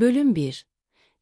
Bölüm 1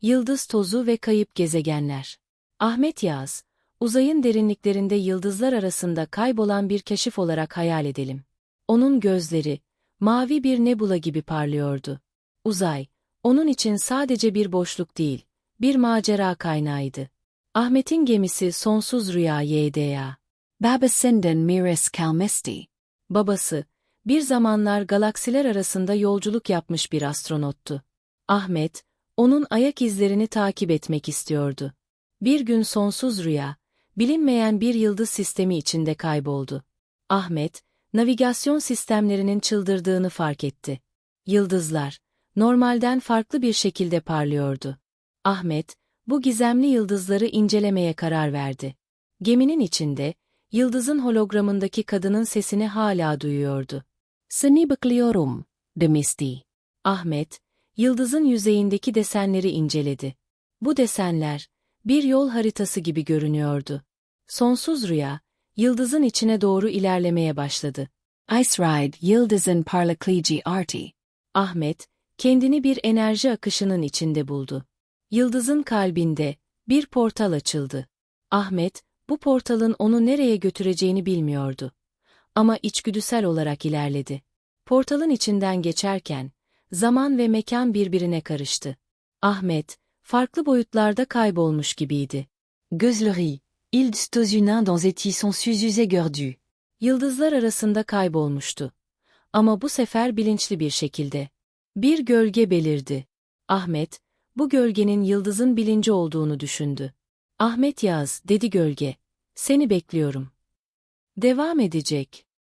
Yıldız tozu ve kayıp gezegenler. Ahmet Yağız, uzayın derinliklerinde yıldızlar arasında kaybolan bir keşif olarak hayal edelim. Onun gözleri, mavi bir nebula gibi parlıyordu. Uzay, onun için sadece bir boşluk değil, bir macera kaynağıydı. Ahmet'in gemisi Sonsuz Rüya YDA. Babasından Miras Kalmesti. Babası, bir zamanlar galaksiler arasında yolculuk yapmış bir astronottu. Ahmet, onun ayak izlerini takip etmek istiyordu. Bir gün sonsuz rüya, bilinmeyen bir yıldız sistemi içinde kayboldu. Ahmet, navigasyon sistemlerinin çıldırdığını fark etti. Yıldızlar, normalden farklı bir şekilde parlıyordu. Ahmet, bu gizemli yıldızları incelemeye karar verdi. Geminin içinde, yıldızın hologramındaki kadının sesini hala duyuyordu. Seni bekliyorum, demişti. Ahmet, yıldızın yüzeyindeki desenleri inceledi. Bu desenler, bir yol haritası gibi görünüyordu. Sonsuz rüya, yıldızın içine doğru ilerlemeye başladı. Ice Ride Yıldızın Parlaklıcı Arti. Ahmet, kendini bir enerji akışının içinde buldu. Yıldızın kalbinde, bir portal açıldı. Ahmet, bu portalın onu nereye götüreceğini bilmiyordu. Ama içgüdüsel olarak ilerledi. Portalın içinden geçerken, zaman ve mekan birbirine karıştı. Ahmet, farklı boyutlarda kaybolmuş gibiydi. Gözleri, Ilds Tozunin dans eti sonsüzüze gördü. Yıldızlar arasında kaybolmuştu. Ama bu sefer bilinçli bir şekilde. Bir gölge belirdi. Ahmet, bu gölgenin yıldızın bilinci olduğunu düşündü. Ahmet Yaz, dedi gölge. Seni bekliyorum. Devam edecek.